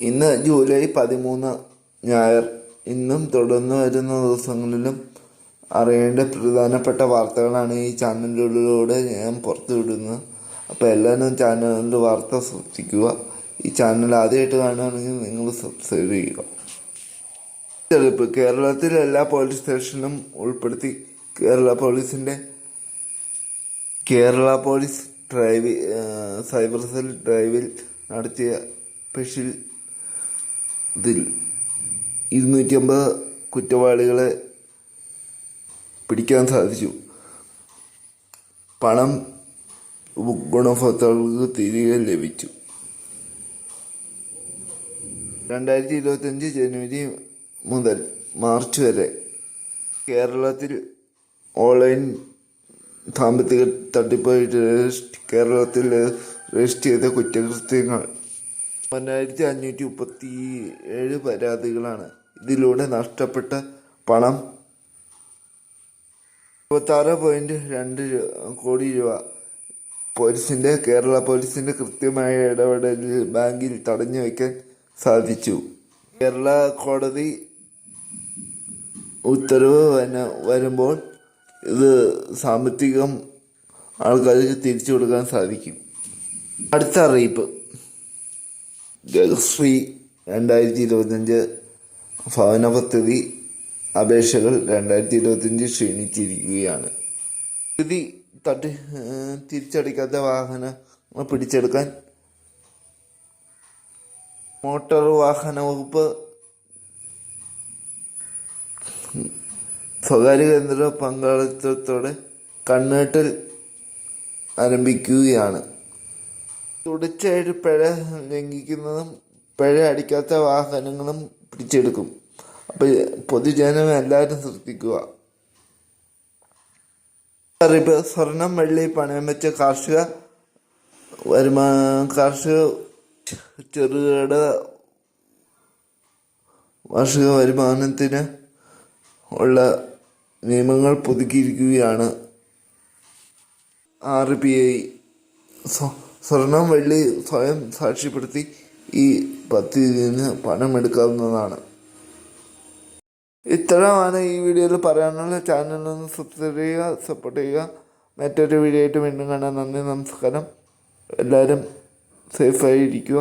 ഇന്ന് ജൂലൈ പതിമൂന്ന് ഞായർ. ഇന്നും തുടർന്ന് വരുന്ന ദിവസങ്ങളിലും അറിയേണ്ട പ്രധാനപ്പെട്ട വാർത്തകളാണ് ഈ ചാനലിലൂടെ ഞാൻ പുറത്തുവിടുന്നത്. അപ്പോൾ എല്ലാവരും ചാനലിന്റെ വാർത്ത ശ്രദ്ധിക്കുക ഈ ചാനൽ ആദ്യമായിട്ട് കാണുകയാണെങ്കിൽ നിങ്ങൾ സബ്സ്ക്രൈബ് ചെയ്യുക. തെളിപ്പ് കേരളത്തിലെ എല്ലാ പോലീസ് സ്റ്റേഷനിലും ഉൾപ്പെടുത്തി കേരള പോലീസിന്റെ Kerala police drive cyber cell ഡ്രൈവിൽ നടത്തിയ സ്പെഷ്യൽ ഇതിൽ ഇരുന്നൂറ്റി അമ്പത് കുറ്റവാളികളെ പിടിക്കാൻ സാധിച്ചു. പണം ഗുണഭോക്താക്കൾക്ക് തിരികെ ലഭിച്ചു. രണ്ടായിരത്തി ഇരുപത്തഞ്ച് ജനുവരി മുതൽ മാർച്ച് വരെ കേരളത്തിൽ ഓൺലൈൻ സാമ്പത്തിക രജിസ്റ്റ- കേരളത്തിൽ രജിസ്റ്റർ ചെയ്ത കുറ്റകൃത്യങ്ങൾ പതിനായിരത്തി അഞ്ഞൂറ്റി മുപ്പത്തി ഏഴ് പരാതികളാണ്. ഇതിലൂടെ നഷ്ടപ്പെട്ട പണം ഇരുപത്താറ് പോയിന്റ് രണ്ട് കോടി രൂപ. പോലീസിന്റെ കേരള പോലീസിന്റെ കൃത്യമായ ഇടപെടലിൽ ബാങ്കിൽ തടഞ്ഞു വയ്ക്കാൻ സാധിച്ചു. കേരള കോടതി ഉത്തരവ് വരുമ്പോൾ ഇത് സാമ്പത്തികം ആൾക്കാർക്ക് തിരിച്ചു കൊടുക്കാൻ സാധിക്കും. അടുത്ത അറിയിപ്പ്. ജലശ്രീ രണ്ടായിരത്തി ഇരുപത്തഞ്ച് ഭവന പദ്ധതി അപേക്ഷകൾ രണ്ടായിരത്തി ഇരുപത്തഞ്ച് ക്ഷീണിച്ചിരിക്കുകയാണ്. പദ്ധതി തട്ടി തിരിച്ചടിക്കാത്ത വാഹനങ്ങൾ പിടിച്ചെടുക്കാൻ മോട്ടോർ വാഹന വകുപ്പ് സ്വകാര്യ കേന്ദ്ര പങ്കാളിത്തത്തോടെ കണ്ണേട്ടൽ ആരംഭിക്കുകയാണ്. തുടർച്ചയായിട്ട് പിഴ ലംഘിക്കുന്നതും പിഴ അടിക്കാത്ത വാഹനങ്ങളും പിടിച്ചെടുക്കും. അപ്പോൾ പൊതുജനം എല്ലാവരും ശ്രദ്ധിക്കുക. അറിയിപ്പ് സ്വർണം വെള്ളി പണയം വെച്ച കാർഷിക വരുമാ കാർഷിക ചെറുകിട വാർഷിക വരുമാനത്തിന് ഉള്ള നിയമങ്ങൾ പുതുക്കിയിരിക്കുകയാണ്. ആർ ബി ഐ സ്വർണം വെള്ളി സ്വയം സാക്ഷ്യപ്പെടുത്തി ഈ നിന്ന് പണമെടുക്കാവുന്നതാണ് ഇത്രമാണ് ഈ വീഡിയോയിൽ പറയാനുള്ള ചാനലൊന്ന് സബ്സ്ക്രൈബ് ചെയ്യുക സപ്പോർട്ട് ചെയ്യുക. മറ്റൊരു വീഡിയോ ആയിട്ട് വീണ്ടും കാണാൻ നന്ദി നമസ്കാരം. എല്ലാവരും സേഫായി ഇരിക്കുക